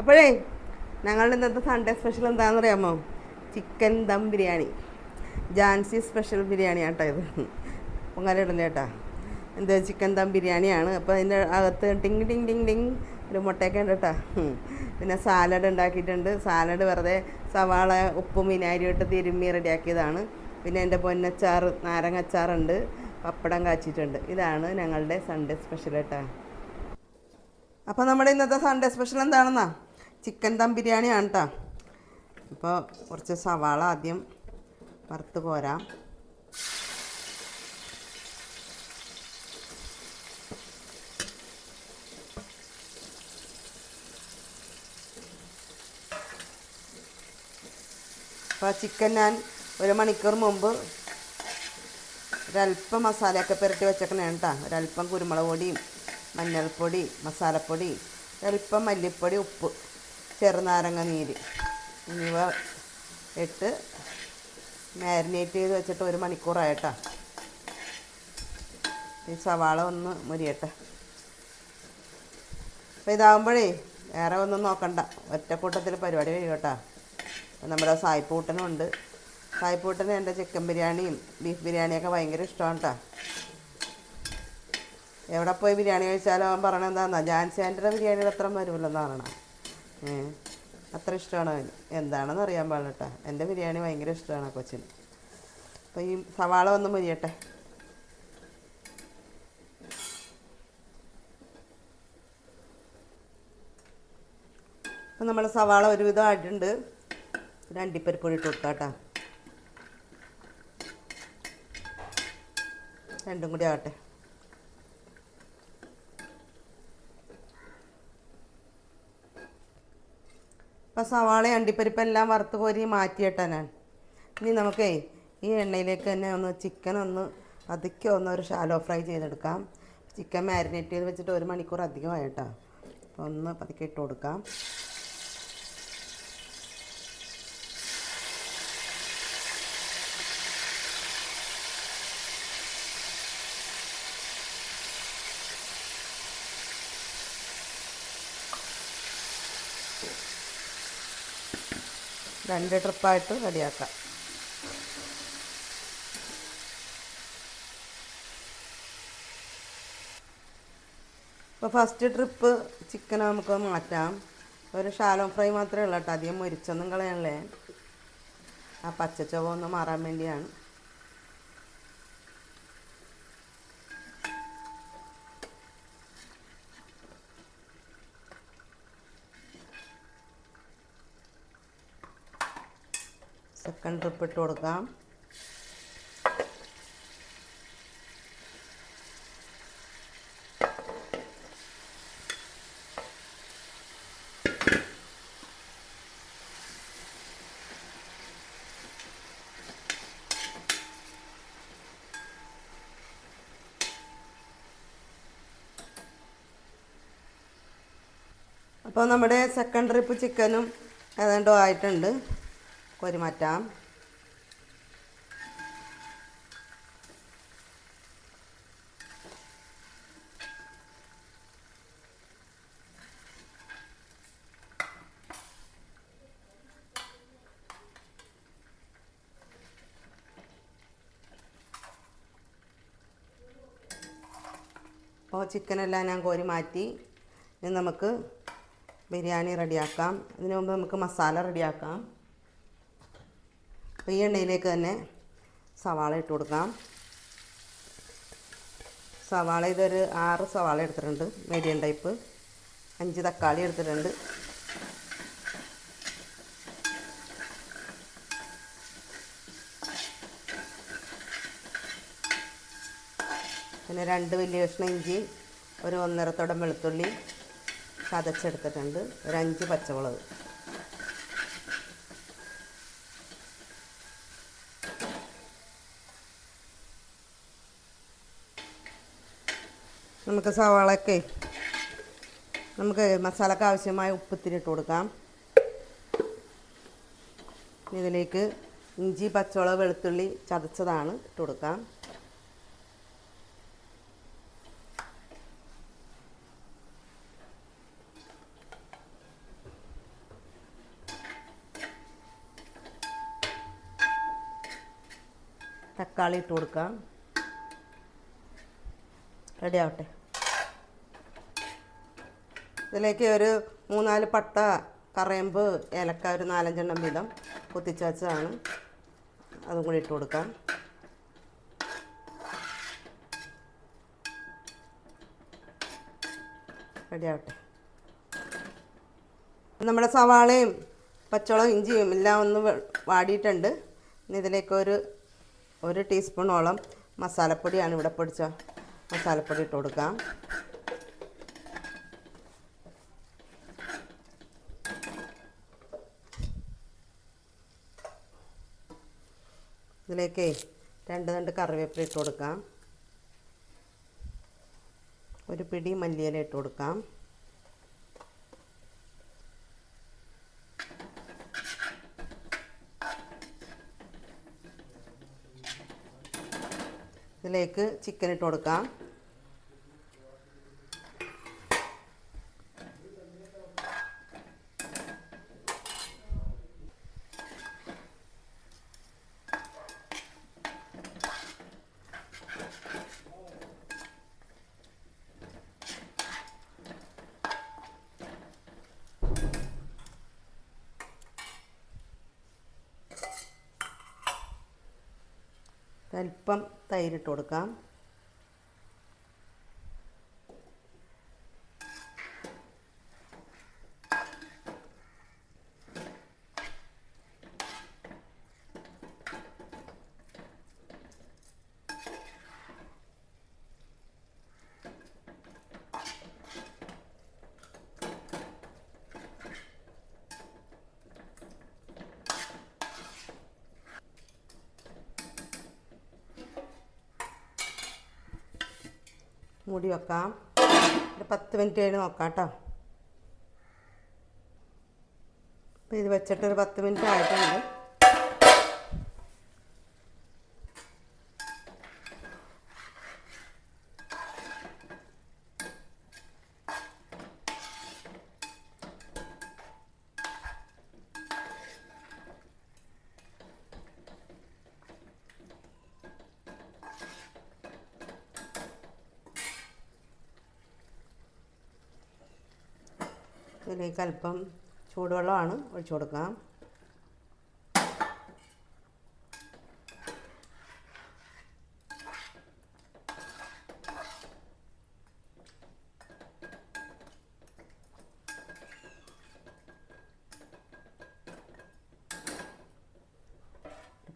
അപ്പോഴേ ഞങ്ങളുടെ ഇന്നത്തെ സൺഡേ സ്പെഷ്യൽ എന്താണെന്ന് അറിയാമോ ചിക്കൻ ദം ബിരിയാണി. ജാൻസി സ്പെഷ്യൽ ബിരിയാണി ആട്ടോ ഇത്. പൊങ്ങാല ഇടല്ലേ ചേട്ടാ എന്താ ചിക്കൻ ദം ബിരിയാണിയാണ്. അപ്പോൾ അതിന്റെ അകത്ത് ടിങ് ടിങ് ടിങ് ടിങ് ഒരു മുട്ടയൊക്കെ ഉണ്ട് കേട്ടോ. പിന്നെ സാലഡ് ഉണ്ടാക്കിയിട്ടുണ്ട്. സാലഡ് വെറുതെ സവാള ഉപ്പും വിനാഗിരി ഇട്ട് തിരുമ്മി റെഡിയാക്കിയതാണ്. പിന്നെ എന്റെ പൊന്നച്ചാർ നാരങ്ങച്ചാറുണ്ട് പപ്പടം കാച്ചിട്ടുണ്ട് ഇതാണ് ഞങ്ങളുടെ സൺഡേ സ്പെഷ്യൽ കേട്ടോ. അപ്പോൾ നമ്മുടെ ഇന്നത്തെ സൺഡേ സ്പെഷ്യൽ എന്താണെന്നാ? ചിക്കൻ ദം ബിരിയാണിയാണ് കേട്ടോ അപ്പോൾ കുറച്ച് സവാള ആദ്യം വറുത്ത് കോരാം. അപ്പോൾ ചിക്കൻ ഞാൻ ഒരു മണിക്കൂർ മുമ്പ് ഒരല്പം മസാലയൊക്കെ പുരട്ടി വെച്ചേക്കണേ കേട്ടോ ഒരല്പം കുരുമുളക് പൊടിയും മഞ്ഞൾപ്പൊടി മസാലപ്പൊടി ഒരല്പം മല്ലിപ്പൊടി ഉപ്പ്. ചെറുനാരങ്ങ നീര് എന്നിവ ഇട്ട് മാരിനേറ്റ് ചെയ്ത് വെച്ചിട്ട് ഒരു മണിക്കൂറായിട്ടാ. ഈ സവാള ഒന്ന് മുരിയട്ടെ. അപ്പോൾ ഇതാകുമ്പോഴേ വേറെ ഒന്നും നോക്കണ്ട. ഒറ്റക്കൂട്ടത്തിൽ പരിപാടി കഴിയട്ടാ. നമ്മുടെ സായ്പൂട്ടനും ഉണ്ട് സായ്പൂട്ടന് എന്റെ ചിക്കൻ ബിരിയാണിയും ബീഫ് ബിരിയാണിയൊക്കെ ഭയങ്കര ഇഷ്ടമാണ് കേട്ടോ എവിടെ പോയി ബിരിയാണി കഴിച്ചാലും അവൻ പറയണത് ജാൻസി ആന്റിയുടെ ബിരിയാണിയുടെ അത്ര വരുമല്ലെന്ന് പറയണം. അത്ര ഇഷ്ടമാണ്? അവന് എന്താണെന്ന് അറിയാൻ പാടില്ല കേട്ടോ എന്റെ ബിരിയാണി ഭയങ്കര ഇഷ്ടമാണ് കൊച്ചിന്. അപ്പോൾ ഈ സവാള ഒന്ന് മുരിയട്ടെ. അപ്പം നമ്മൾ സവാള ഒരുവിധം ആയിട്ടുണ്ട് ഒരു അണ്ടിപ്പരിപ്പൊടി ഇട്ട് കൊടുക്കാം കേട്ടോ. രണ്ടും കൂടി ആകട്ടെ അപ്പം സവാള അണ്ടിപ്പരിപ്പ് എല്ലാം വറുത്ത് കോരി മാറ്റിയിട്ടാ ഞാൻ. ഇനി നമുക്കേ ഈ എണ്ണയിലേക്ക് തന്നെ ഒന്ന് ചിക്കൻ ഒന്ന് അധികം ഒന്ന് ഒരു ഷാലോ ഫ്രൈ ചെയ്തെടുക്കാം. ചിക്കൻ മാരിനേറ്റ് ചെയ്ത് വെച്ചിട്ട് ഒരു മണിക്കൂർ അധികമായിട്ടാ. അപ്പോൾ ഒന്ന് പതുക്കെ ഇട്ട് കൊടുക്കാം. രണ്ട് ട്രിപ്പായിട്ട് റെഡിയാക്കാം. ഇപ്പോൾ ഫസ്റ്റ് ട്രിപ്പ് ചിക്കൻ നമുക്ക് മാറ്റാം. ഒരു ഷാലോ ഫ്രൈ മാത്രമേ ഉള്ളൂ കേട്ടോ. അധികം മുരിച്ചൊന്നും കളയണല്ലേ ആ പച്ചച്ചവ ഒന്ന് മാറാൻ വേണ്ടിയാണ്. സെക്കൻഡ് ട്രിപ്പ് ഇട്ട് കൊടുക്കാം. അപ്പോൾ നമ്മുടെ സെക്കൻഡ് ട്രിപ്പ് ചിക്കനും ഏതാണ്ടോ ആയിട്ടുണ്ട്. കോരി മാറ്റാം അപ്പോൾ ചിക്കനെല്ലാം ഞാൻ കോരി മാറ്റി ഇനി നമുക്ക് ബിരിയാണി റെഡിയാക്കാം. അതിനു മുമ്പ് നമുക്ക് മസാല റെഡിയാക്കാം. ഈ എണ്ണയിലേക്ക് തന്നെ സവാള ഇട്ട് കൊടുക്കാം. സവാള ഇതൊരു ആറ് സവാള എടുത്തിട്ടുണ്ട്. മീഡിയം ടൈപ്പ് അഞ്ച് തക്കാളി എടുത്തിട്ടുണ്ട്. പിന്നെ രണ്ട് വലിയ കഷ്ണം ഇഞ്ചി ഒരു ഒന്നര തുടം വെളുത്തുള്ളി ചതച്ചെടുത്തിട്ടുണ്ട്. ഒരു അഞ്ച് പച്ചമുളക്. നമുക്ക് സവാളയൊക്കെ നമുക്ക് മസാലക്ക് ആവശ്യമായ ഉപ്പത്തിന് ഇട്ട് കൊടുക്കാം. ഇതിലേക്ക് ഇഞ്ചി പച്ചോള വെളുത്തുള്ളി ചതച്ചതാണ് ഇട്ട് കൊടുക്കാം. തക്കാളി ഇട്ട് കൊടുക്കാം. റെഡി ആവട്ടെ. ഇതിലേക്ക് ഒരു മൂന്നാൽ പട്ട കറയമ്പ് ഏലക്ക ഒരു നാലഞ്ചെണ്ണം വീതം കുത്തിച്ചതാണ് അതും കൂടി ഇട്ട് കൊടുക്കാം. റെഡി ആവട്ടെ നമ്മുടെ സവാളയും പച്ചവളം ഇഞ്ചിയും എല്ലാം ഒന്ന് വാടിയിട്ടുണ്ട്. ഇനി ഇതിലേക്ക് ഒരു ഒരു ടീസ്പൂണോളം മസാലപ്പൊടിയാണ് ഇവിടെ പൊടിച്ച മസാലപ്പൊടി ഇട്ട് കൊടുക്കാം. ഇതിലേക്ക് രണ്ട് രണ്ട് കറിവേപ്പില ഇട്ട് കൊടുക്കാം. ഒരു പിടി മല്ലിയില ഇട്ട് കൊടുക്കാം. ഇതിലേക്ക് ചിക്കൻ ഇട്ട് കൊടുക്കാം. അല്പം തൈരിട്ട് കൊടുക്കാം. മൂടി വെക്കാം. ഒരു പത്ത് മിനിറ്റ് കഴിഞ്ഞ് നോക്കാം കേട്ടോ. അപ്പോൾ ഇത് വെച്ചിട്ട് ഒരു പത്ത് മിനിറ്റ് ആയിട്ടുണ്ട്. ഇതിലേക്ക് അല്പം ചൂടുവെള്ളമാണ് ഒഴിച്ചു കൊടുക്കാം.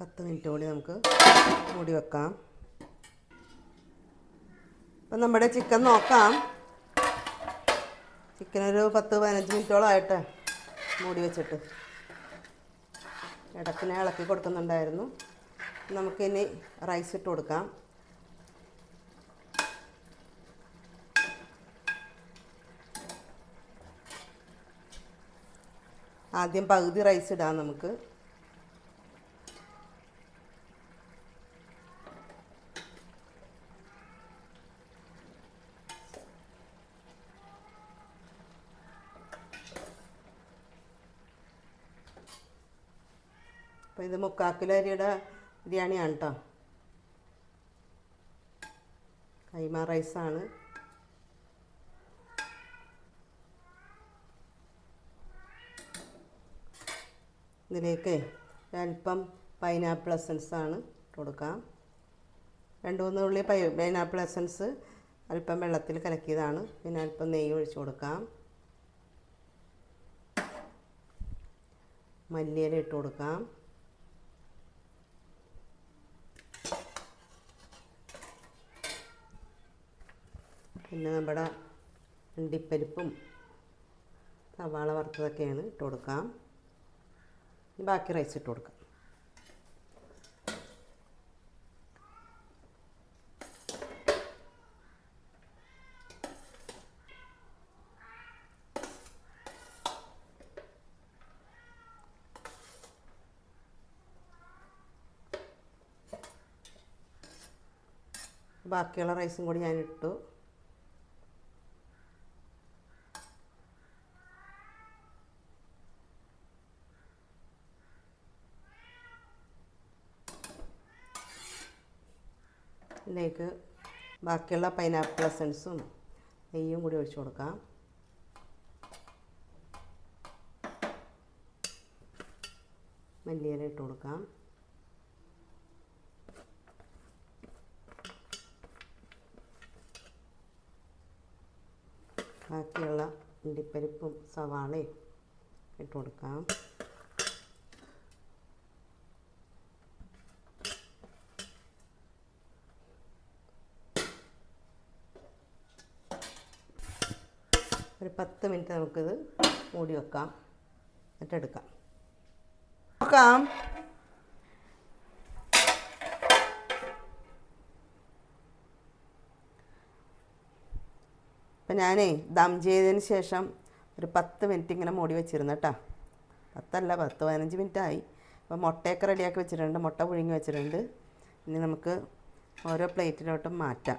പത്ത് മിനിറ്റ് കൂടി നമുക്ക് മൂടി വെക്കാം. അപ്പം നമ്മുടെ ചിക്കൻ നോക്കാം. ചിക്കൻ ഒരു പത്ത് പതിനഞ്ച് മിനിറ്റോളം ആയിട്ട് മൂടി വെച്ചിട്ട്. ഇടക്കിനെ ഇളക്കി കൊടുക്കുന്നുണ്ടായിരുന്നു. നമുക്കിനി റൈസ് ഇട്ട് കൊടുക്കാം. ആദ്യം പകുതി റൈസ് ഇടാം നമുക്ക്. ഇത് മുക്കാക്കിലോ അരിയുടെ ബിരിയാണിയാണ് കേട്ടോ കൈമ റൈസാണ്. ഇതിലേക്ക് അല്പം പൈനാപ്പിൾ എസൻസ് ആണ് ഇട്ട് കൊടുക്കാം. രണ്ട് മൂന്ന് ഉള്ളി പൈ പൈനാപ്പിൾ എസൻസ് അല്പം വെള്ളത്തിൽ കലക്കിയതാണ്. പിന്നെ അല്പം നെയ്യ് ഒഴിച്ച് കൊടുക്കാം. മല്ലിയില ഇട്ട് കൊടുക്കാം. പിന്നെ നമ്മുടെ അണ്ടിപ്പരിപ്പും സവാള വറുത്തതൊക്കെയാണ് ഇട്ട് കൊടുക്കാം. ബാക്കി റൈസ് ഇട്ട് കൊടുക്കാം. ബാക്കിയുള്ള റൈസും കൂടി ഞാൻ ഇതിലേക്ക് ബാക്കിയുള്ള പൈനാപ്പിൾ എസൻസും നെയ്യും കൂടി ഒഴിച്ചു കൊടുക്കാം. മല്ലിയില ഇട്ട് കൊടുക്കാം. ബാക്കിയുള്ള ഇണ്ടിപ്പരിപ്പും സവാളയും ഇട്ട് കൊടുക്കാം. ഒരു പത്ത് മിനിറ്റ് നമുക്കിത് മൂടി വെക്കാം. എന്നിട്ടെടുക്കാം നോക്കാം. അപ്പം ഞാനേ ദം ചെയ്തതിന് ശേഷം ഒരു പത്ത് മിനിറ്റ് ഇങ്ങനെ മൂടി വെച്ചിരുന്നു കേട്ടോ. പത്തല്ല പത്ത് പതിനഞ്ച് മിനിറ്റ് ആയി അപ്പോൾ മുട്ടയൊക്കെ റെഡിയാക്കി വെച്ചിട്ടുണ്ട് മുട്ട പുഴുങ്ങി വെച്ചിട്ടുണ്ട്. ഇനി നമുക്ക് ഓരോ പ്ലേറ്റിലോട്ടും മാറ്റാം.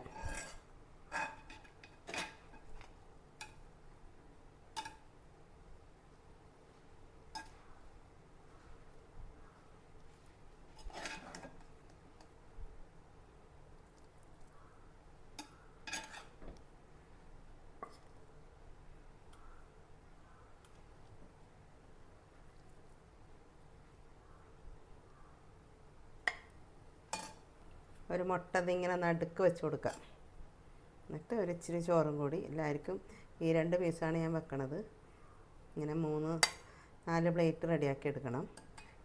ഒരു മുട്ട ഇതിങ്ങനെ നടുക്ക് വെച്ച് കൊടുക്കുക. എന്നിട്ട് ഒരു ഇച്ചിരി ചോറും കൂടി എല്ലാവർക്കും ഈ രണ്ട് പീസാണ് ഞാൻ വെക്കണത്. ഇങ്ങനെ മൂന്ന് നാല് പ്ലേറ്റ് റെഡിയാക്കി എടുക്കണം.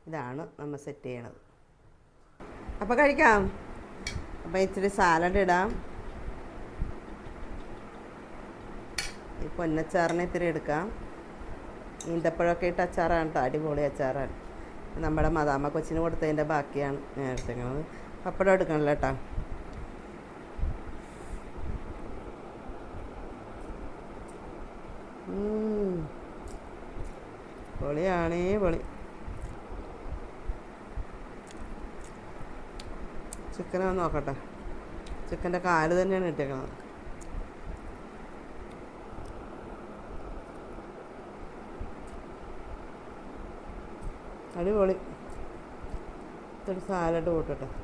ഇതാണ് നമ്മൾ സെറ്റ് ചെയ്യണത്. അപ്പോൾ കഴിക്കാം. അപ്പോൾ ഇച്ചിരി സാലഡ് ഇടാം. ഈ പൊന്നച്ചാറിനെ ഇത്തിരി എടുക്കാം. ഈന്തപ്പഴമൊക്കെ ഇട്ട് അച്ചാറാണ് കേട്ടോ അടിപൊളി അച്ചാറാണ്. നമ്മുടെ മദാമ കൊച്ചിന് കൊടുത്തതിന്റെ ബാക്കിയാണ് ഞാൻ എടുത്തേക്കുന്നത് പപ്പടം എടുക്കണല്ലോ കേട്ടോ. പൊളിയാണേ പൊളി. ചിക്കനെ ഒന്ന് നോക്കട്ടെ. ചിക്കന്റെ കാൽ തന്നെയാണ് ഇട്ടേക്കണത്. അടിപൊളി. ഇത്തിരി സാലഡ് കൂട്ടട്ടെ.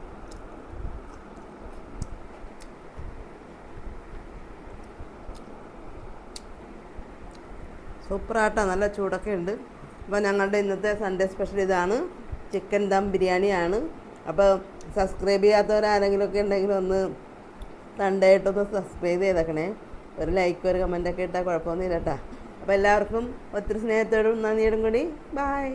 സൂപ്പറാട്ടോ നല്ല ചൂടൊക്കെ ഉണ്ട്. അപ്പോൾ ഞങ്ങളുടെ ഇന്നത്തെ സൺഡേ സ്പെഷ്യൽ ഇതാണ്. ചിക്കൻ ദം ബിരിയാണിയാണ്. അപ്പോൾ സബ്സ്ക്രൈബ് ചെയ്യാത്തവരാരെങ്കിലുമൊക്കെ ഉണ്ടെങ്കിൽ ഒന്ന് സൺഡേ ആയിട്ടൊന്ന് സബ്സ്ക്രൈബ് ചെയ്തേക്കണേ. ഒരു ലൈക്ക് ഒരു കമന്റൊക്കെ ഇട്ടാൽ കുഴപ്പമൊന്നുമില്ല കേട്ടോ. അപ്പോൾ എല്ലാവർക്കും ഒത്തിരി സ്നേഹത്തോടും നന്ദിയോടും കൂടി. ബായ്